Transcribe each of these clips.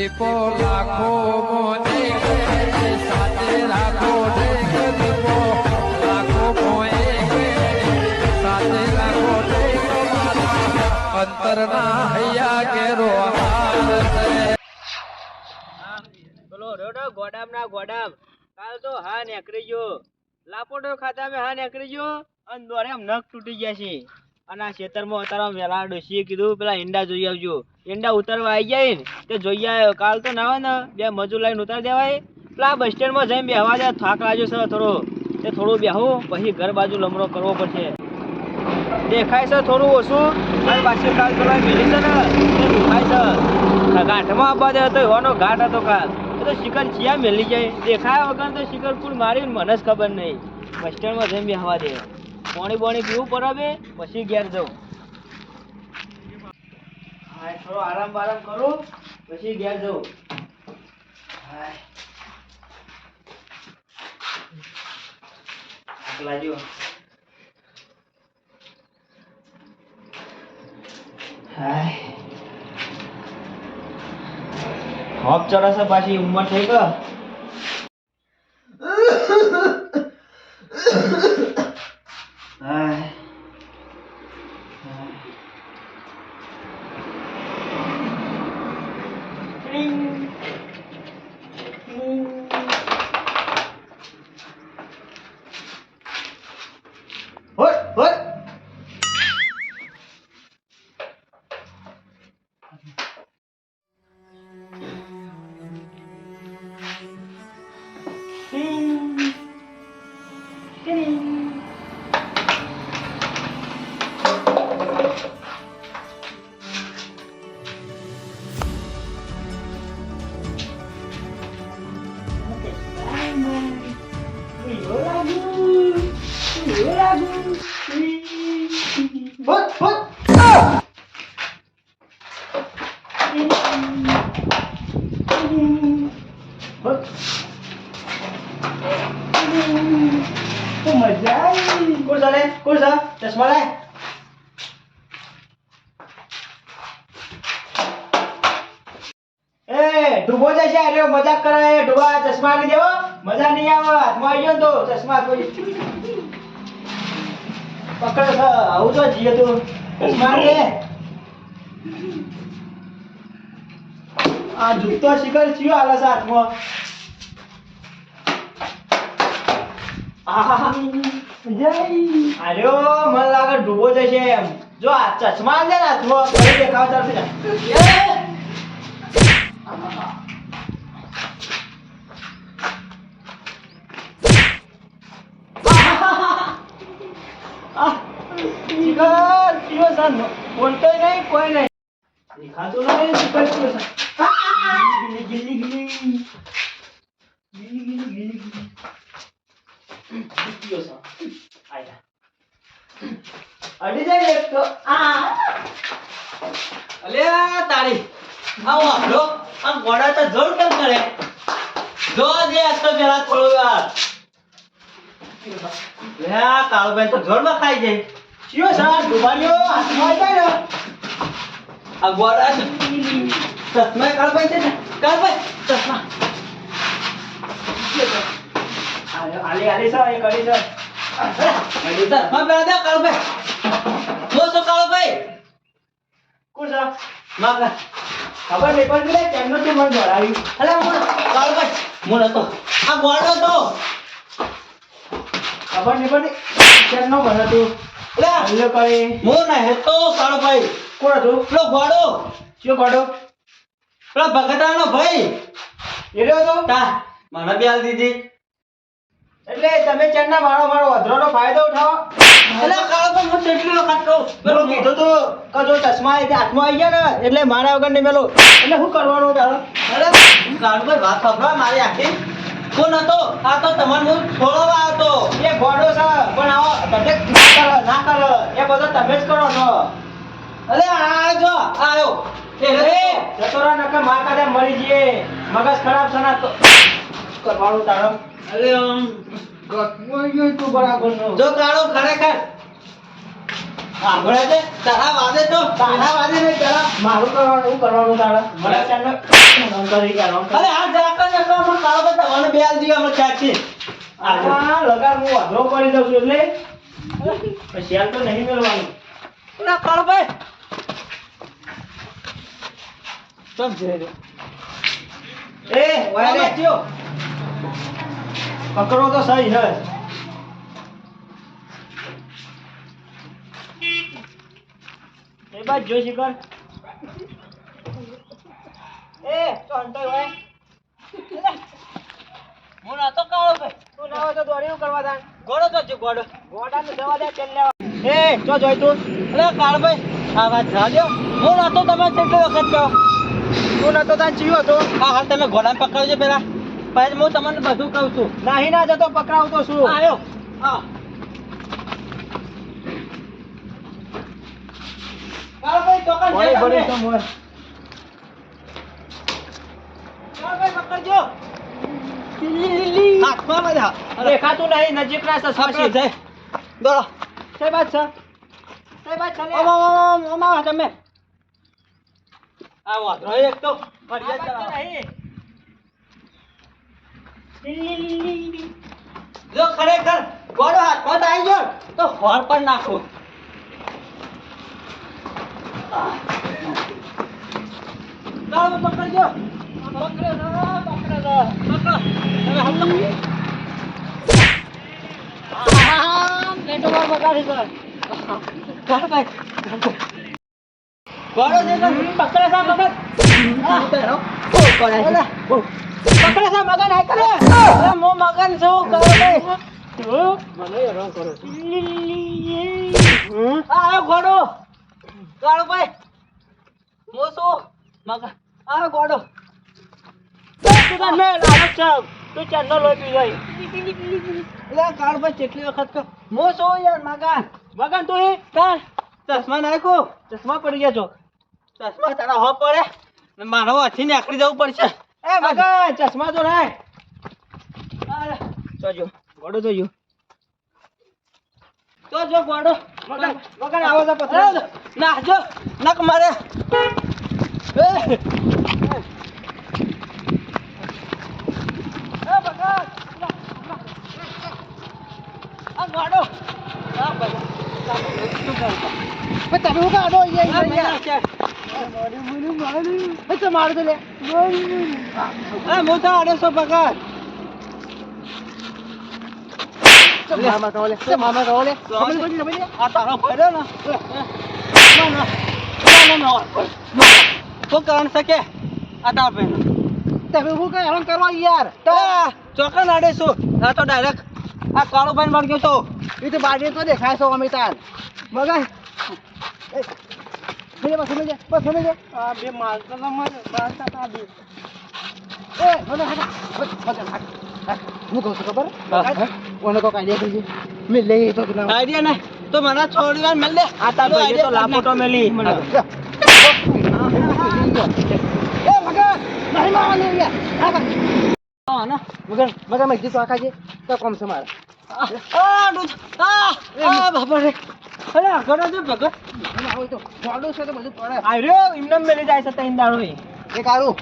દીપો લાખો સાથે રાખો લાખો સાથે રાખો અંતરના હૈયા કેરો ગોડામ ના ગોડામ. કાલ તો હા નીકળી ગયો. લાપોટો ખાતા મેં હા નીકળી ગયો અને દોરે આમ નખ તૂટી ગયા છે. અને આ ખેતરમાં ઉતારવા વેલા ડોસીએ કીધું, પેલા ઈંડા જોઈ આવજો. ઈંડા ઉતારવા આવી જાય ને, તે જોઈ આવ્યો. કાલ તો ના હોય ને, બે મજૂર લાઈન ઉતારી દેવાય. પેલા બસ સ્ટેન્ડમાં જઈને બેહવા દે, થાક લાગ્યો છે થોડો. તે થોડું બેહું, પછી ઘર બાજુ લમણો કરવો પડશે. દેખાય છે થોડું ઓછું. અને પાછી કાલ પેલા મિલી છે ને, તે દુખાય છે. ગાંઠમાં આવવા દે હતો એવાનો ઘાટ હતો કાલ. તો શિકર ચિયા મેલી જાય. દેખાયા વગર તો શિકર પૂર મારી મને જ ખબર નહીં. બસ સ્ટેન્ડમાં જઈને બેહવા દે. પાણી બોણી પીવું પડે પછી ઘેર જાઉં. હા થોડો આરામ બારામ કરું, પછી ઘેર જવું લાગ્યો. હોપ ચડે પાછી, ઉંમર થઈ ગયો What? તો મજા આવી કોણ ચાલે કોણ છે ચશ્મા લાય એ ડૂબો જશે અરે મજાક કરે એ ડૂબા ચશ્મા લઈ દેવો મજા નહીં આવે હાથમાં આવી ગયો તો ચશ્મા કોઈ પકડ આવું તો જીએ તું ચશ્મા લે આ જૂતો શિખર ચિયો હાલે છે હાથમાં અરે મને લાગે ડૂબો જશે એમ. જો આ ચશ્મા લે ને હાથમાં દેખાવ ચાલશે બોલતો છે નહીં કોઈ નહીં. દેખાતું નહીં શિખર ચિયો છે આહ! ગિલી ગિલી ગિલી. ગિલી ગિલી ગિલી ગિલી. ચિયો છે. આયા અડી જાય એક તો. આ. અલ્યા તારી. આ વાંધો આ ગોડા તો જોર કેમ કરે? જો જે આ તો પેલા થોડું વાર લે કાળુભાઈ તો જોરમાં ખાઈ જાય. ચિયો છે ડુબાડ્યો હાથમાં જાય ને? આ ગોડા ચશ્મા કાળુભાઈ છે ને? કાળુભાઈ ચશ્મા. આલે આલે છે એ કરી છે ચશ્મા પહેરા દે કાળુભાઈ. જો છો કાળુભાઈ. કોણ છે માગા ખબર નહીં પણ પેલા કેમનો તે મને દોડાવ્યું અલે મોણ કાળુભાઈ. મોણ હતો આ ગોડો તો ખબર નહીં પણ કેમનો મને તું લે હલ્લો કરી મોણ હતો કાળુભાઈ. કોણ હતું? પેલો ગોડો ચિયો કાઢો પેલા ભગતાનો ભાઈ. એ તો? તા મને બી આલ દીધી. એટલે તમે ચણના મારો મારો અધરોનો ફાયદો ઉઠાવો. એટલે કાળો તો હું ચટલી વખત કહું? પેલો કીધું તો કજો ચશ્મા એ હાથમાં આવી ગયા ને એટલે મારા વગર નહીં મેલો. એટલે શું કરવાનું તારો? અરે કાળુભાઈ વાત સાંભળો મારી આખી. કોણ હતો? આ તો તમારું હું છોડવા હતો. એ ગોડો છે પણ આવો તમે ના કરો ના કરો. એ બધો તમે જ કરો છો. અરે આ જો આયો. એ રે? જતો રહો નકર માર જઈએ. મગજ ખરાબ છે કરવાનું તારે અરે આમ ગયો તું બરાબર જો કાળો ખરેખર સાંભળે છે? તારા વાદે તો. તારા વાદે નહીં તારા. મારું કરવાનું કરવાનું તારે મને ચાલને નોમ કરી ગયા અરે આ કાળો બતા મને બે આલ દીવા અમે ચાચી આ હું વાંધો કરી દઉં છું એટલે. પછી હાલ તો નહીં મેળવાનું. ના કાળો ભાઈ. ચમ છે. એ વાય રે. થયો. પકડો તો સહી હે. એ બાદ જોઈ શિકર એ તો અંતર હોય. હું નાતો કાળો ભાઈ. તું ના હોય તો દોડી શું કરવા તાણ? ગોળો તો છે ગોળો. ગોડાને જવા દે તેલ લેવા. એ તો જોઈ તું. અરે કાળ ભાઈ આ વાત જાજો હું નાતો તમે કેટલી વખત કહો. તું નતો તાન જીવ હતો. હા હાલ તમે ઘોડા પકડાવજો પેલા. પછી હું તમને બધું કહું છું. નાહી ના જતો પકડાવતો છું. આવ્યો. હા. કાળ ભાઈ ચોકન ભણી ભણી તો મોય કાળ ભાઈ. પકડજો. હાથમાં બધા. દેખાતું નહીં નજીક ના સસમાસી જય. દોડો કઈ છે કઈ છે ઓમ ઓમ ઓમ ઓમ તમે. આ વાંધો એક તો ફરિયાદ કરાવો. જો ખરેખર ગોળો હાથમાં આવી ગયો. તો હોર પર નાખો. ચાલો પકડજો. પકડો પકડો. પકડો. બગાડી ભાઈ. છે પકડે સા મગન. પકડે સા મગન, કરે. અરે મો મગન છું કરો ભાઈ મને હેરાન કરો છો. આ આવ્યો કાળો ભાઈ. હું શું મગન. આ ઘોડો તું તાર મેલ આવે છે. તું પી ગઈ. કાળ ભાઈ કેટલી વખત કહું. હું યાર મગન. મગન તું એ ચશ્મા નાખો. ચશ્મા પડી ગયા છો. ચશ્મા તારા હો પડે. ને મારો હાથી નીકળી જવું પડશે. એ મગા ચશ્મા તો લાય અરે, જોજો ગોડો જોજો તો જો મગન મગન આવો તો પથરા ના જો નક મારે. એ, ભાઈ તમે હું કાઢો ભાઈ તો લે. અરે હું પગાર. મામા કહો લે. મામા કહો લે. તો ખબર પડી ખબર આ તારો ને. શું કારણ આ. તમે હું કઈ હેરાન કરવા યાર? અઢીસો. આ તો ડાયરેક્ટ આ કાળો ભાઈ વળગ્યો તો. એ તો બાજુ તો દેખાય છો અમે તાર મગન એ, સમજે બસ સમજે બસ સમજે આ બે મારતા ના મારે મારતા તા બે એ મને હાટ બસ મગન હાટ. હું કહું છું ખબર ઓને કોક આઈડિયા કરજો મેં લઈ તો ના આઈડિયા ના તો મને છોડી વાર મેલ દે આ તાર ભાઈએ તો લાપોટો મેલી. એ મગર નહીં મારવાનું યાર હા બસ. મગર. મગન મગન જીતો આખા છે તો કોમ છે મારે આ. આ, આ, બાપા રે. અરે, આગળ જે ભગત. આવું તો મોડું છે તો બધું પડે આર્યો, એમને મેલી જાય છે ત્રણ દાડો એ. એક આરું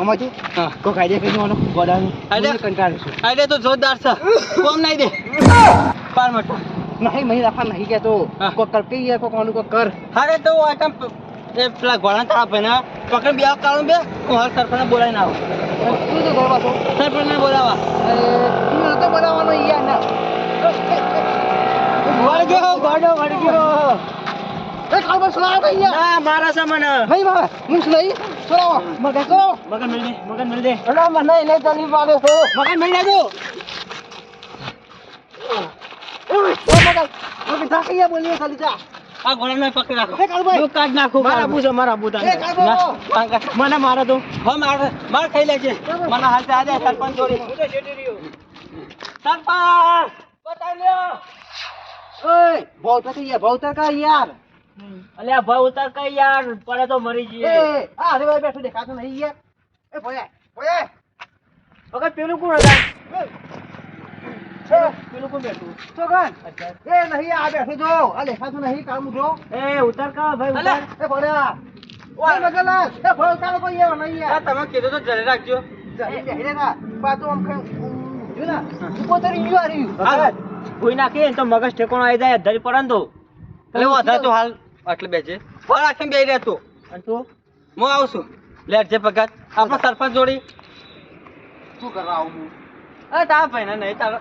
અમાજી હા. કોક આઈડિયા કરી દેવાનો ગોડાનું. આઈડિયા? હું કંટાળું છું. તો જોરદાર છે. કોમ નહીં દે. પાર મટો નહીં મહી રાખવા નહીં કહેતો હા. કોક કર કઈ યાર કોક આનું કર. અરે તો આ એ પેલા ઘોડા તારા ભાઈને પકડ બે કાળું બે હું હાલ સરપંચને બોલાવીને આવું. તું તો કરવા બોલાવા. તું યાર ના. વળગ્યો ઘોડો વળગ્યો. એ બસ લાવ કઈ યાર ના મારા છે મને નહીં મારે મુંસ નહીં છોડાવો મગન છોડાવો મગન મિલ દે મગન મિલ દે. અરે મને નહીં ચાલી પાડે છો મગન મિલ દે તું ઓ મગન મગન થાકી ગયા બોલીએ ખાલી જા. આ ઘોડાને પકડી રાખો. એ કાળુભાઈ. હું કાઢ નાખું મારા. છે મારા એ. મને મારે તો હો માર માર ખાઈ લેજે. મને હાલ તે આજે સરપંચ જોડી. સરપંચ! બતાવી લ્યો. ઓય કા યાર? અલ્યા ભાઈ ઉતાર કઈ યાર? પડે તો મરી જઈએ. એ આ અરે ભાઈ બેઠો દેખાતો નહીં યાર. એ ભોયા ભોયા વગર પેલું કોણ હતા? પેલું કોણ બેઠું? છોકરાન, અચ્છા. એ નહીં આ બેઠો જો. આ દેખાતું નહીં કામ જો એ ઉતાર કા ભાઈ અલે. એ ભોળ્યા ઓય મગનલાલ એ ભોળ તારો કોઈ એવો નહીં યાર. તમે કીધું તો જલ્દી રાખજો. જલ્દી બેહી ના. પાછું આમ જો ના ઊભો તો રહ્યું આ રહ્યું. હા. નાખે તો મગજ ઠેકોણો આવી જાય ધરી પડે તો. એટલે વધારે તો હાલ આટલે બેજે ફળ આખી બે રહેતો અને તું? હું આવું છું. લેટ જે પગાર આપણો સરપંચ જોડી. શું કરવા આવું હું? અરે તારા ભાઈને નહીં તારા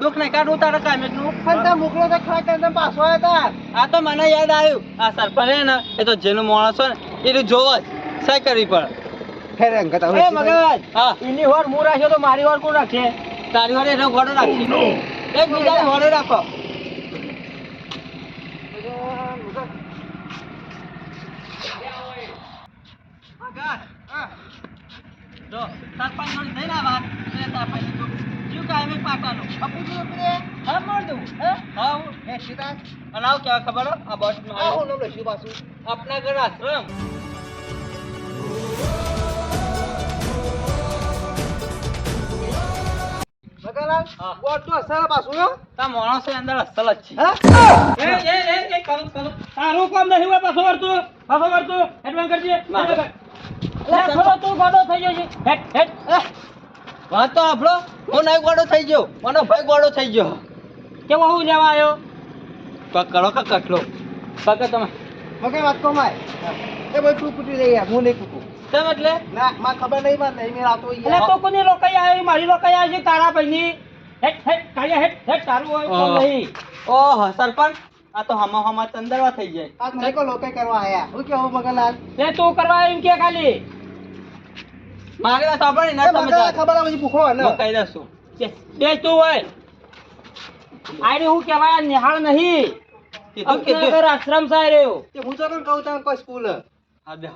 દુઃખ નહીં. કાઢું તારા પણ ત્યાં મોકલો તો ખરા પાછો આવ્યા આ તો મને યાદ આવ્યું. આ સરપંચ હે ને એ તો જેનું માણસ હોય ને એ જોવ જ. સહી કરવી પડે. ખેરે અંગત એ મગજ. હા. એની વાર હું રાખ્યો તો મારી વાર કોણ રાખે? તારી વાળે એનો ઘોડો રાખી. એક બીજા ઘોડો રાખો. જો સરપંચ જોડે થઈને આ વાત ભાઈને જો જીવ કાયમી હા માર દઉં હા હું- હે સીતા અને આવું કેવા ખબર આ બસ આ હું નામ લખ્યું પાછું? આપના ઘર આશ્રમ. મગનલાલ હા. બોટ તો અસર પાછું તા માણસો અંદર અસલ જ છે. એ એ એ એ કરું કરું. તારું કામ નહીં હોય પાછો એડવાન્સ કરજે? થોડો તું ગાડો થઈ ગયો છે. હેટ હેટ. વાત તો આપણો હું નહીં ગોડો થઈ ગયો. મને ભાઈ ગોડો થઈ ગયો. કેવો હું લેવા આવ્યો પકડો કે કટલો પગ તમે. મગે વાત કો માય? એ ભાઈ તું કૂટી રહી હું નહીં કૂટું તેમ એટલે? ના માં ખબર નહીં માં નહીં મેં આતો એટલે તો કોની લોકાઈ આવી મારી લોકાઈ આવી છે તારા ભાઈની. હેટ હેટ કાયા હેટ હેટ તારું હોય તો નહીં. ઓહ સરપંચ. આ તો હમા હમા તંદરવા થઈ જાય. આ મને કો લોકે કરવા આયા. હું કેવું મગનલાલ? લે તું કરવા એમ કે ખાલી? મારી વાત સાંભળી ના તમે ખબર આ બધી ભૂખો ને હું કહી દઉં બે તું હોય. આરે હું કહેવાય નિહાળ નહીં. આશ્રમ સાહેબ રહ્યો. તે હું તો કહું તમે કોઈ સ્કૂલ. હા.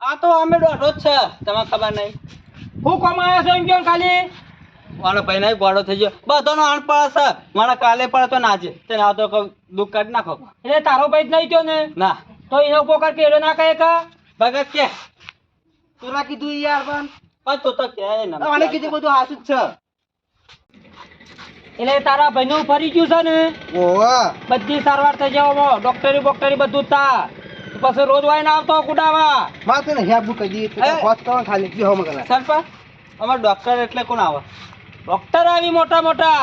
આ તો અમે દોઢો જ છે. તમને ખબર નહીં. હું કોમ આવ્યો છું એમ કેમ ખાલી? મારો ભાઈ નહીં ગોળો થઈ ગયો. બધાનો આણ પડે છે મારા કાલે પડે તો નાજે. તેને આ તો દુઃખ કાઢી નાખો. એટલે તારો ભાઈ જ નહીં થયો ને? ના. તો એનો પોકર કેળો ના કહે કા? ભગત કે. તુરા કીધું યાર પણ. પણ તો તો કે ના મને કીધું બધું હાસું જ છે. એટલે તારા ભાઈનું ફરી ગયું છે ને? ઓવા બધી સારવાર થઈ જાવ ડોક્ટરી બોક્ટરી બધું તા પછી રોજ વાય ના આવતો કુડાવા માથે ને હેબુ કહી દીધી. હોત કરો ખાલી. બ્યો મગનલાલ સરપંચ અમાર ડોક્ટર એટલે કોણ આવે? ડોક્ટર આવી મોટા મોટા.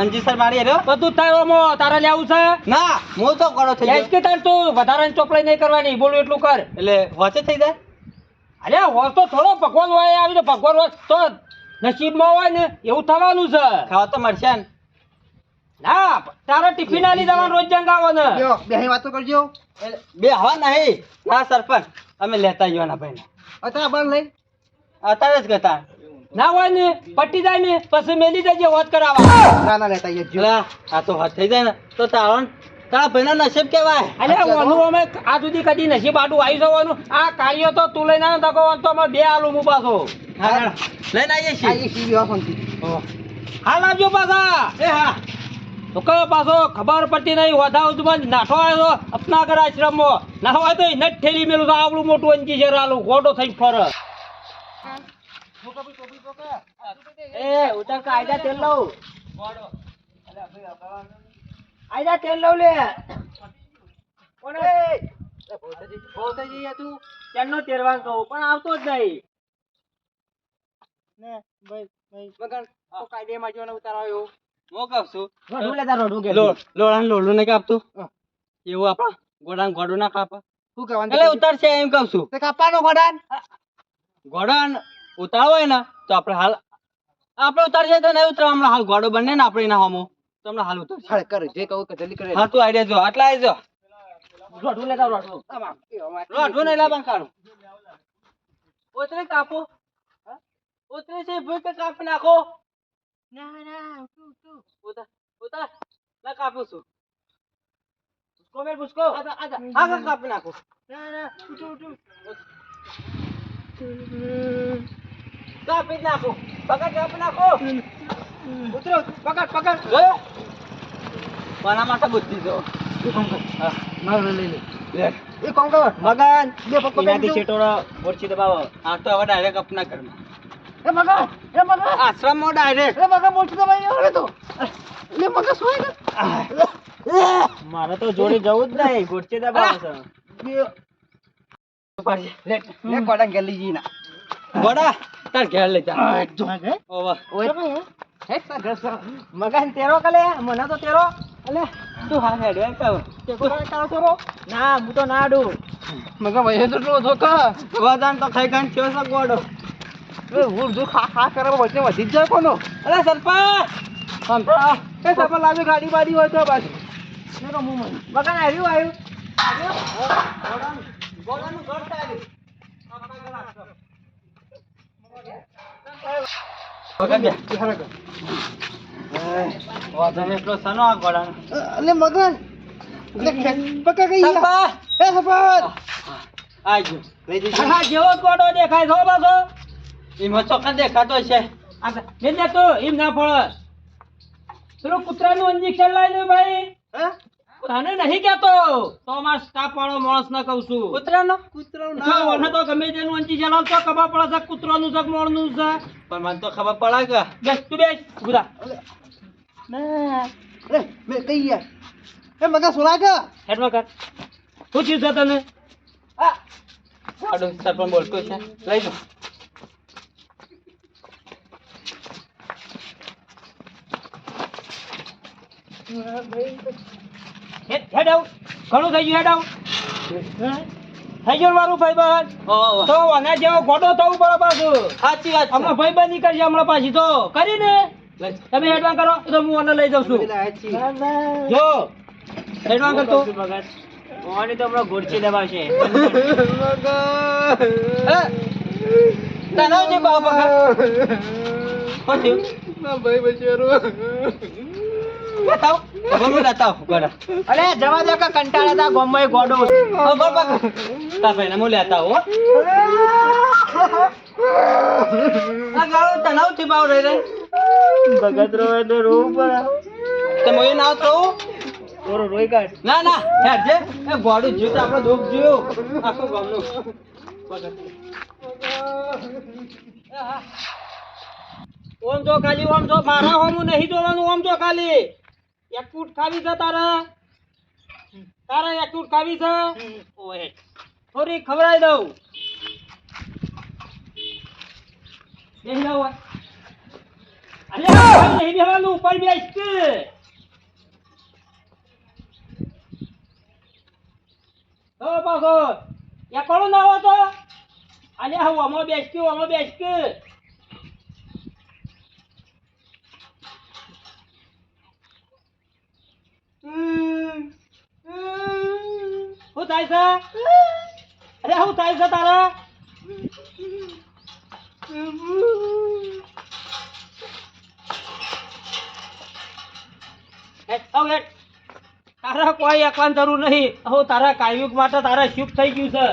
અંજી સર મારી હેલો બધું થાય ઓમો તારે લેવું છે? ના હું તો કરો થઈ જાય કે તાર તું? વધારાની ચોપડાઈ નહીં કરવાની બોલું એટલું કર. એટલે વચ્ચે થઈ જાય? અરે હોય તો થોડો ભગવાન હોય આવી તો ભગવાન હોય તો નસીબમાં હોય ને એવું થવાનું છે. ખાવા તો મળશે ને. ના તારે ટિફિન આલી જવાનું રોજ જંગાવો ને બે વાતો કરજો. બે હવા નહીં. ના સરપંચ અમે લેતા જવાના ભાઈ અત્યારે બંધ લઈ. અત્યારે જ ગતા. ના હોય ને પટી જાય ને પછી મેલી જજે હોત કરાવવા. ના ના લેતા એટલે આ તો હાથ થઈ જાય ને. તો તારણ તારા ભાઈના નસીબ કેવાય. અલે ઓનું અમે આ સુધી કદી નસીબ આડું આવી જવાનું. આ કાળિયો તો તું લઈને આવ્યો તકો તો અમે બે આલુ હું પાછો. લઈને આવીએ છીએ. હાલ આવજો પાછા. એ હા. તો કયો પાછો ખબર પડતી નહીં વધા ઉજમાં નાઠો આવ્યો અપના ઘર આશ્રમમાં. ના હોય તો નટ ઠેલી મેલું તો આવડું મોટું અંજી છે રાલું ગોડો થઈ ફર. એ ઉતર કાયદા તેલ લઉં. આયદા તેલ લઉં લે. કોને ભોતાજી તું ત્યાંનો તેરવાન કહું પણ આવતો જ નહીં. ને ભાઈ ભાઈ. મગન તો કાયદે માં જોને ઉતાર આવ્યો. હું રોડું લેતા રોડું કે લોડ લોડાને લોડું કાપતું? હા. એવું આપણા ગોડાન ગોડું ના કાપા? શું કહેવાનું? એટલે ઉતારશે એમ કહું છું. તે કાપવાનો ગોડાન? ગોડાન ઉતારવો હોય ને તો આપણે હાલ આપણે ઉતારશે તો નહીં ઉતરવા હમણાં હાલ ગોડો બને ને આપણે એના હમો. તો હમણાં હાલ ઉતર હાલ કરે જે કહું કે જલ્દી કરે હા તું આઈડિયા જો આટલા આવી જો. રોડું લેતા રોડું રોડું નહીં લાવવાનું કાઢું ઉતરે કાપો. ઉતરે છે ભૂલ કે કાપી નાખો. ઉતાર ઉતાર. ના કાપું છું. ઉસકો મેલ ઉસકો. આજા આજા. હા હા કાપી નાખો. કાપી નાખો. પકડ કાપી નાખો. ઉતરો પકડ પકડ. ગયો? કોના માટે બુદ્ધિ હા. મારો લઈ લે. એ કોણ કર? મગન બે પકડ એનાથી શેટોળો ઓળખી દબાવો. આ તો હવે ડાયરેક્ટ અપના ઘરમાં. એ મગા એ મગા આશ્રમમાં ડાયરેક્ટ એ મગા મોટી દવાઈ આવે તો. લે મગા સોય મારે તો જોડે જવું જ નહીં. ગોઠે દબાવે છે. લે લે કોડા ગેલી જી ના ગોડા તાર ઘેર લઈ જા. જો હે ઓવા. ઓય હે? સગસ મગન તેરો કલે મને તો તેરો. અલે તું હા હેડ એમ કહું. તે કોડા કાળો છોરો ના હું તો ના આડું. મગા ભાઈ તો જો ધોકા ગોદાન તો ખાઈ ખાઈને થયો છે ગોડો. એ ઉર જો ખા ખા કરે વચ્ચે વધી જાય કોનો? અરે સરપંચ! સંભા એ સપા લાગે ગાડી બાડી હોય તો બસ મગન આવ્યું આવ્યું? ગોડાનું ઘર ચાલ્યું. આપણા ઘર આશ્રમ વગર બે વાંધો નહીં, એટલો સનો આ ગોડાનો. અલે મગન. પકા ગઈ. એ સપા આજો. લઈ જજો. હા, જેવો ગોડો દેખાય છો એમાં ચોક્કસ દેખાતો છે? એટલે તો એમ ના ફળ. પેલું કૂતરાનું ઇન્જેક્શન લાવી દે ભાઈ. હે? તને નહીં કેતો તો અમાર સ્ટાફ વાળો માણસ ના કહું છું. કૂતરાનો? કૂતરાનો ના તો ગમે તેનું અંચી લાવ તો ખબર પડે છે કૂતરાનું છે મોણનું છે. પણ મને તો ખબર પડે કે. બેસ તું બેસ ના. અરે મે કઈ યાર એ મગા સોલા કે હેડ મગા શું થયું છે તને? આ. આડો સરપંચ બોલતો છે. લઈ લો. હેડ હેડ આવ ઘણું થઈ ગયું હેડ આવ થઈ ગયું મારું ભાઈબંધ? તો આના જેવો ગોડો થવું પડે પાછું. સાચી વાત હમણાં ભાઈબંધ નીકળશે હમણાં પાછી. તો કરીને તમે હેડવાન કરો તો હું આને લઈ જાઉં છું. જો હેડવાન કરતો ઓની તો હમણાં ગોડચી દબાવશે. બાબા ભાઈ બચારો. બતાવ બોલો બતાવ ગોડા અરે જવા દે કે કંટાળા તા ગોમમાં ગોડો ઓ બાબા તા ભાઈ ને મોલે હો. આ ગાળો તનાવથી બાવ રહી રે. ભગત રોવે તો રોવું પડે. તે મોય ના તો ઓરો રોઈ કાઢ. ના ના હેડ જે. એ ગોડું જીવ તો આપણો દુઃખ જીવ આખું ગામનું. ઓમ જો ખાલી ઓમ જો. મારા હોમું નહીં જોવાનું ઓમ જો ખાલી. એક ફૂટ ખાવી છે તારા? તારા એક ફૂટ ખાવી છે? ઓય, થોડી ખવડાવી દઉં. બેસી. અરે, આ નહીં બેસવાનું ઉપર બેસ. તો પાછો ના બેસ આમાં બેસ શું થાય છે? અરે શું થાય છે તારા? તારા કોઈ એકવાન જરૂર નહીં. હવે તારા કાયુક માટે તારા શુભ થઈ ગયું છે.